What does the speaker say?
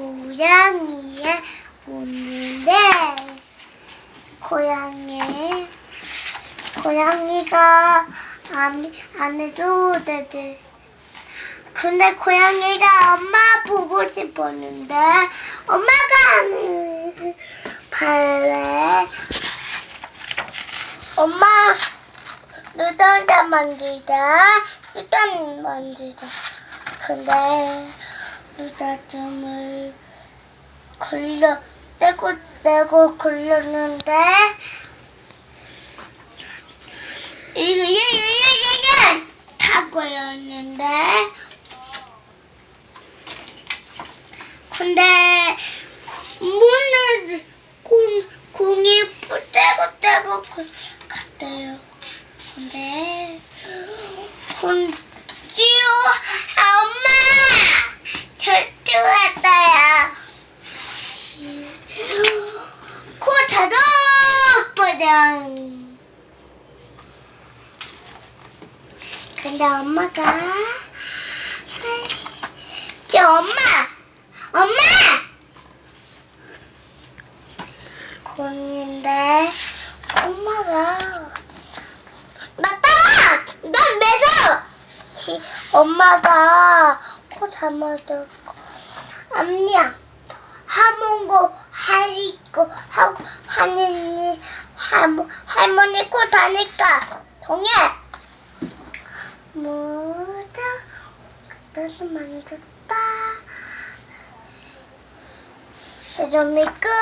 고양이에 웃는데 고양이 고양이가 안, 안 해도 되지. 근데 고양이가 엄마 보고 싶었는데 엄마가 안 발래. 엄마 누던자 만지자 누던 만지자. 근데 누다점을 걸려 떼고 떼고 걸렸는데? 이거 예예예예예 다 걸렸는데? 근데 문을 공 공이 떼고 떼고 그- 갔대요. 근데 공지요 아, 엄마 왔어요. 코 닫아버려. 근데 엄마가 저 엄마 엄마 공인데 엄마가 나 따라 넌 매서 지 엄마가 코 담아서 암냐? 하mon고 하리고 하고 하느니 할머 할머니 코 다니까? 동해! 뭐다 나도 만졌다. 세점이 끝